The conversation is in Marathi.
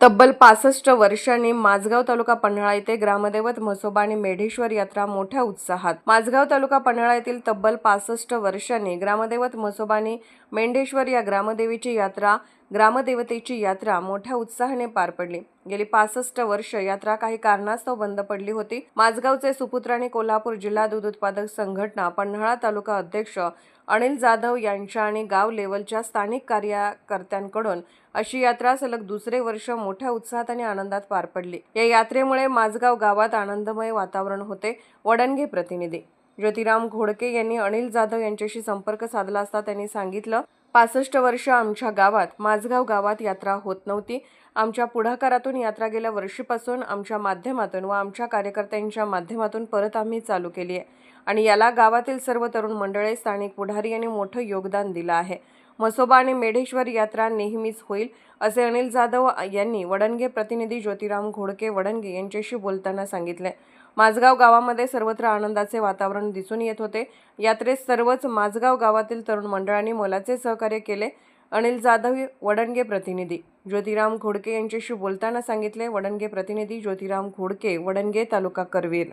तब्बल पासष्ट वर्षांनी माझगाव तालुका पन्हाळा येथे ग्रामदैवत म्हसोबा आणि मेढेश्वर यात्रा मोठ्या उत्साहात. माझगाव तालुका पन्हाळा येथील तब्बल पासष्ट वर्षांनी ग्रामदैवत म्हसोबा आणि मेंढेश्वर या ग्रामदेवीची यात्रा ग्रामदेवतेची यात्रा मोठ्या उत्साहाने पार पडली. गेली पासष्ट वर्ष यात्रा काही कारणास्तव बंद पडली होती. माझगावचे सुपुत्र आणि कोल्हापूर जिल्हा दूध उत्पादक संघटना पन्हाळा तालुका अध्यक्ष अनिल जाधव यांच्या आणि गाव लेवलच्या स्थानिक कार्यकर्त्यांकडून अशी यात्रा सलग दुसरे वर्ष मोठ्या उत्साहात आणि आनंदात पार पडली. या यात्रेमुळे माझगाव गावात आनंदमय वातावरण होते. वडणगे प्रतिनिधी ज्योतिराम घोडके यांनी अनिल जाधव यांच्याशी संपर्क साधला असता त्यांनी सांगितलं पासष्ट वर्ष आमच्या गावात माझगाव गावात यात्रा होत नव्हती. आमच्या पुढाकारातून यात्रा गेल्या वर्षीपासून आमच्या माध्यमातून व आमच्या कार्यकर्त्यांच्या माध्यमातून परत आम्ही चालू केली आहे. आणि याला गावातील सर्व तरुण मंडळे स्थानिक पुढारी यांनी मोठं योगदान दिलं आहे. म्हसोबा आणि मेढेश्वर यात्रा नेहमीच होईल असे अनिल जाधव यांनी वडणगे प्रतिनिधी ज्योतिराम घोडके वडणगे यांच्याशी बोलताना सांगितले. माझगाव गावामध्ये सर्वत्र आनंदाचे वातावरण दिसून येत होते. यात्रेत सर्वच माझगाव गावातील तरुण मंडळांनी मोलाचे सहकार्य केले. अनिल जाधव वडणगे प्रतिनिधी ज्योतिराम घोडके यांच्याशी बोलताना सांगितले. वडणगे प्रतिनिधी ज्योतिराम घोडके वडणगे तालुका करवीर.